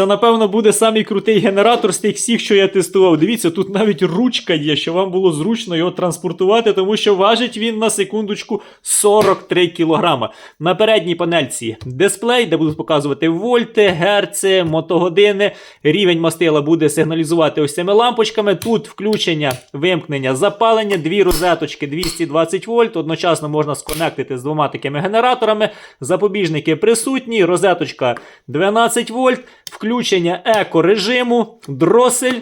Це, напевно, буде самий крутий генератор з тих всіх, що я тестував. Дивіться, тут навіть ручка є, що вам було зручно його транспортувати, тому що важить він на секундочку 43 кілограма. На передній панельці дисплей, де будуть показувати вольти, герци, мотогодини. Рівень мастила буде сигналізувати ось цими лампочками. Тут включення, вимкнення, запалення, дві розеточки 220 вольт. Одночасно можна сконектити з двома такими генераторами. Запобіжники присутні, розеточка 12 вольт, включення еко-режиму, дросель,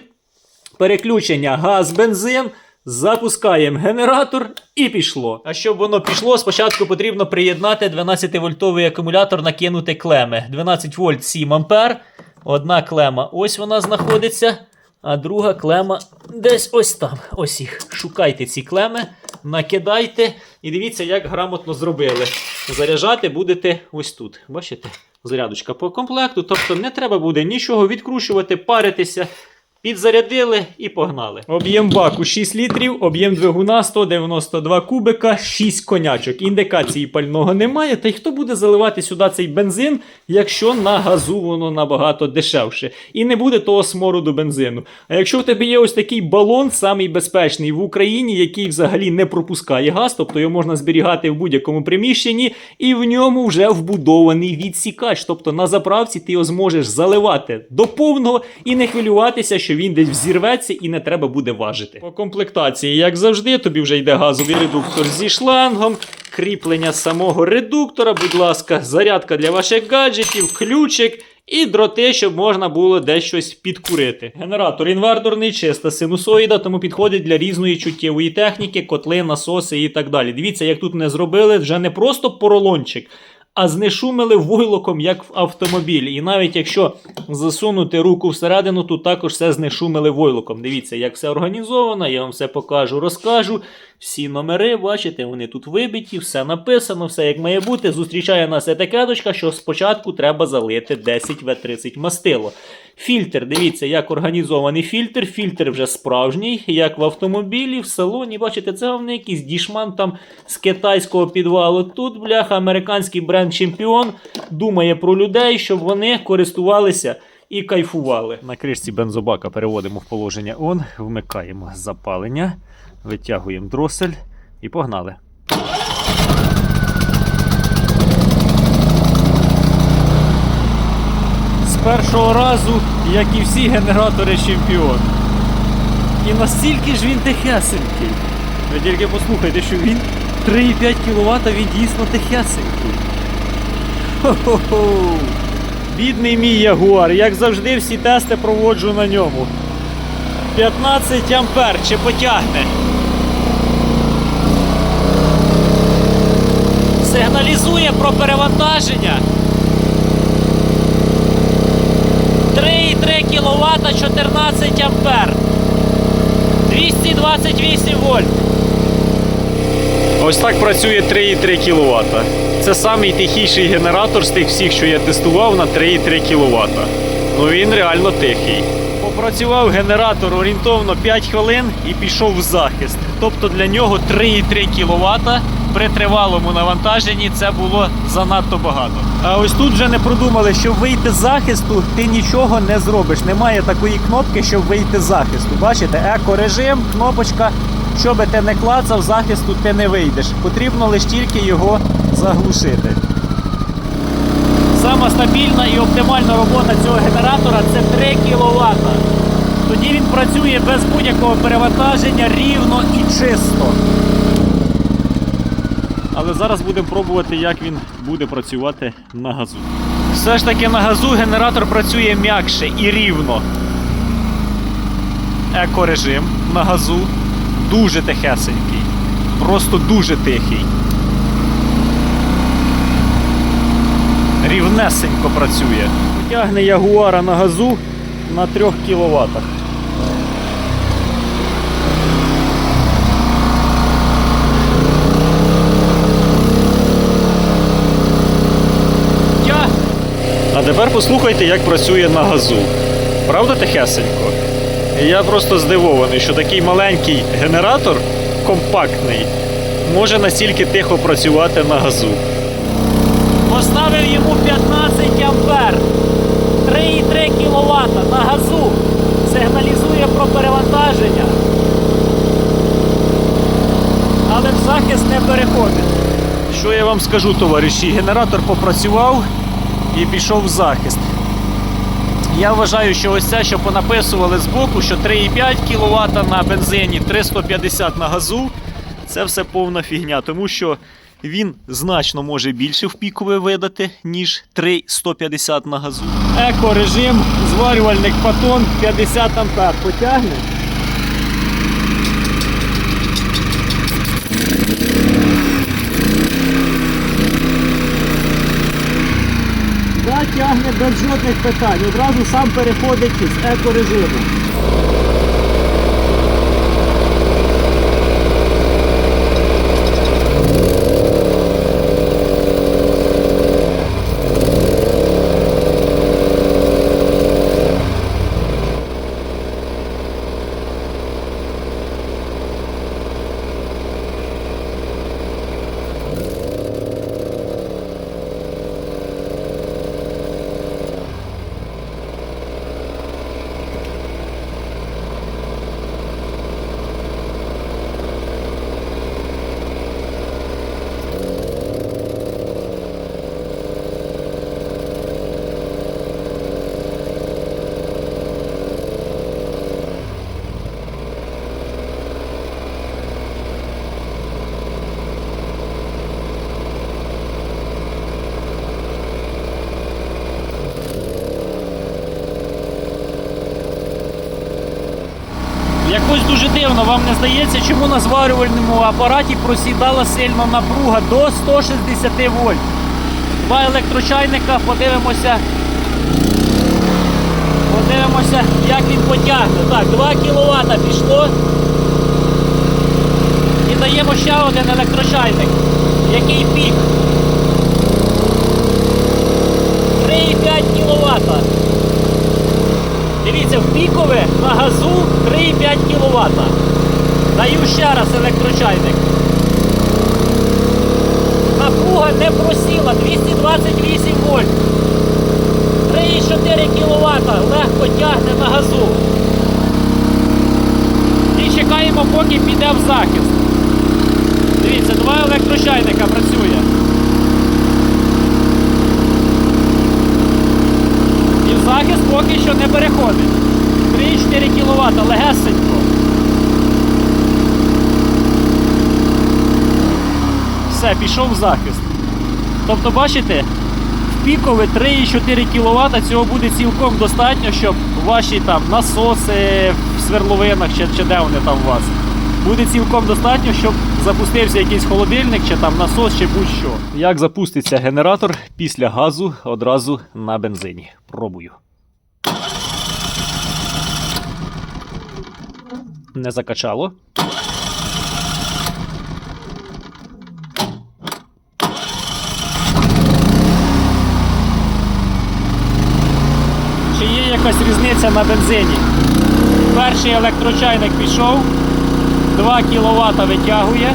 переключення газ-бензин. Запускаємо генератор і пішло. А щоб воно пішло, спочатку потрібно приєднати 12-вольтовий акумулятор, накинути клеми. 12 вольт 7 ампер. Одна клема ось вона знаходиться, а друга клема десь ось там. Ось їх. Шукайте ці клеми, накидайте і дивіться, як грамотно зробили. Заряджати будете ось тут. Бачите? Зарядочка по комплекту. Тобто не треба буде нічого відкручувати, паритися. Підзарядили і погнали. Об'єм баку 6 літрів, об'єм двигуна 192 кубика, 6 конячок. Індикації пального немає. Та й хто буде заливати сюди цей бензин, якщо на газу воно набагато дешевше. І не буде того смороду бензину. А якщо в тебе є ось такий балон, самий безпечний в Україні, який взагалі не пропускає газ, тобто його можна зберігати в будь-якому приміщенні, і в ньому вже вбудований відсікач. Тобто на заправці ти його зможеш заливати до повного і не хвилюватися, що він десь взірветься і не треба буде важити. По комплектації, як завжди, тобі вже йде газовий редуктор зі шлангом, кріплення самого редуктора, будь ласка, зарядка для ваших гаджетів, ключик. І дроти, щоб можна було десь щось підкурити. Генератор інверторний, чиста синусоїда, тому підходить для різної чуттєвої техніки, котли, насоси і так далі. Дивіться, як тут не зробили вже не просто поролончик, а знешумили войлоком, як в автомобілі. І навіть якщо засунути руку всередину, то також все знешумили войлоком. Дивіться, як все організовано, я вам все покажу, розкажу. Всі номери, бачите, вони тут вибиті, все написано, все як має бути. Зустрічає нас етикеточка, що спочатку треба залити 10 В30 мастило. Фільтр, дивіться, як організований фільтр. Фільтр вже справжній, як в автомобілі, в салоні. Бачите, це вони якийсь дішман там з китайського підвалу. Тут, бляха, американський бренд Чемпіон думає про людей, щоб вони користувалися і кайфували. На кришці бензобака переводимо в положення он, вмикаємо запалення, витягуємо дросель і погнали. З першого разу, як і всі генератори чемпіон. І настільки ж він тихесенький. Ви тільки послухайте, що він 3,5 кВт, він дійсно тихесенький. Хо-хо-хо. Бідний мій ягуар, як завжди, всі тести проводжу на ньому. 15 ампер чи потягне. Сигналізує про перевантаження. 3,3 кВт 14 ампер. 228 вольт. Ось так працює 3,3 кВт. Це самий тихіший генератор з тих всіх, що я тестував на 3,3 кВт. Ну він реально тихий. Попрацював генератор орієнтовно 5 хвилин і пішов в захист. Тобто для нього 3,3 кВт при тривалому навантаженні це було занадто багато. А ось тут вже не продумали, щоб вийти з захисту, ти нічого не зробиш. Немає такої кнопки, щоб вийти з захисту. Бачите, еко-режим, кнопочка. Що би ти не клацав, захисту ти не вийдеш. Потрібно лише тільки його заглушити. Сама стабільна і оптимальна робота цього генератора це 3 кВт. Тоді він працює без будь-якого перевантаження рівно і чисто. Але зараз будемо пробувати, як він буде працювати на газу. Все ж таки на газу генератор працює м'якше і рівно. Екорежим на газу дуже тихесенький. Просто дуже тихий. Рівнесенько працює. Тягне ягуара на газу на 3 кВт. Тепер послухайте, як працює на газу. Правда, техесенько? Я просто здивований, що такий маленький генератор компактний може настільки тихо працювати на газу. Поставив йому 15 ампер. 3,3 кВт на газу. Сигналізує про перевантаження. Але в захист не переходить. Що я вам скажу, товариші? Генератор попрацював і пішов в захист. Я вважаю, що ось це, що понаписували збоку, що 3,5 кВт на бензині, 350 на газу, це все повна фігня, тому що він значно може більше в пікове видати, ніж 3,150 на газу. Еко-режим, зварювальник патон 50 ампер потягне. Да, тягне без жодних питань. Одразу сам переходить з екорежиму. Якось дуже дивно, вам не здається, чому на зварювальному апараті просідала сильно напруга до 160 вольт. Два електрочайника, подивимося. Подивимося, як він потягне. Так, 2 кВт пішло. І даємо ще один електрочайник. Який пік? 3,5 кВт. Пікове на газу 3,5 кВт. Даю ще раз електрочайник. Напруга не просіла, 228 вольт. 3,4 кВт легко тягне на газу. І чекаємо, поки піде в захист. Дивіться, два електрочайника працює. І в захист поки що не переходить. 3-4 кВт, легесенько. Все, пішов в захист. Тобто, бачите, в пікове 3,4 кВт цього буде цілком достатньо, щоб ваші там насоси в сверловинах чи, чи де вони там у вас. Буде цілком достатньо, щоб запустився якийсь холодильник чи там насос чи будь-що. Як запуститься генератор після газу одразу на бензині? Пробую. Не закачало. Чи є якась різниця на бензині? Перший електрочайник пішов, 2 кВт витягує.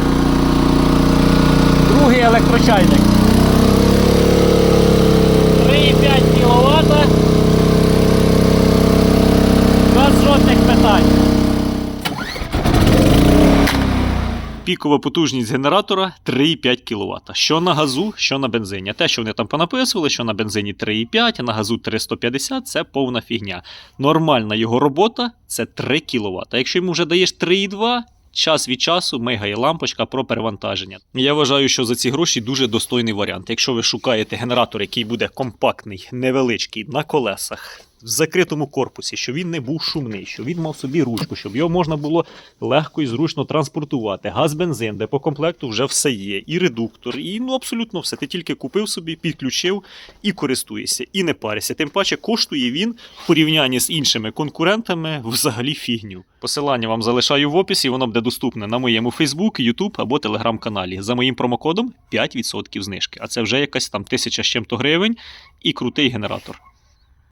Другий електрочайник. 3,5 кВт. Без жодних питань. Пікова потужність генератора 3,5 кВт. Що на газу, що на бензині. Те, що вони там понаписували, що на бензині 3,5, а на газу 350 це повна фігня. Нормальна його робота це 3 кВт. Якщо йому вже даєш 3,2, час від часу мигає лампочка про перевантаження. Я вважаю, що за ці гроші дуже достойний варіант. Якщо ви шукаєте генератор, який буде компактний, невеличкий, на колесах. В закритому корпусі, щоб він не був шумний, щоб він мав собі ручку, щоб його можна було легко і зручно транспортувати. Газ, бензин, де по комплекту вже все є. І редуктор, і ну абсолютно все. Ти тільки купив собі, підключив і користуєшся, і не паришся. Тим паче коштує він в порівнянні з іншими конкурентами взагалі фігню. Посилання вам залишаю в описі, воно буде доступне на моєму Facebook, YouTube або телеграм-каналі. За моїм промокодом 5% знижки. А це вже якась там тисяча з чим-то гривень і крутий генератор.